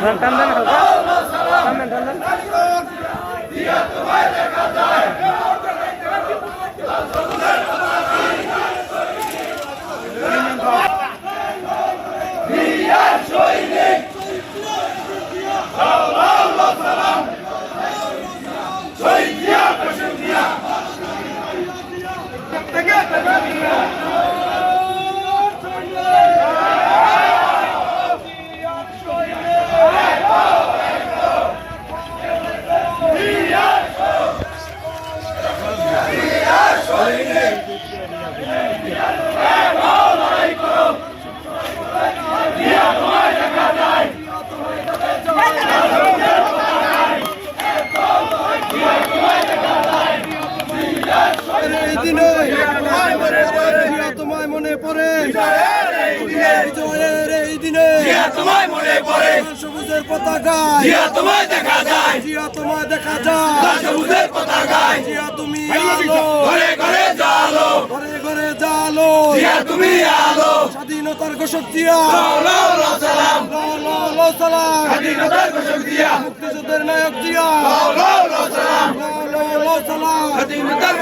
টান টান হালকা টান টান পড়ে। বিজয়ের এই দিনে তোমায় মনে পড়ে। সবুজের পতাকায় জিয়া তোমায় দেখা যায়। জিয়া তোমায় দেখা যায়। সবুজের পতাকায়। জিয়া তুমি আলো। ঘরে ঘরে জালো। ঘরে ঘরে জালো। জিয়া তুমি আলো। স্বাধীনতার ঘোষক জিয়া। লাও লাও লাও সালাম। লাও লাও লাও সালাম। স্বাধীনতার ঘোষক দিয়া মুক্তিযুদ্ধের নায়ক লাও লাও লাও সালাম। লাও লাও লাও সালাম। স্বাধীনতার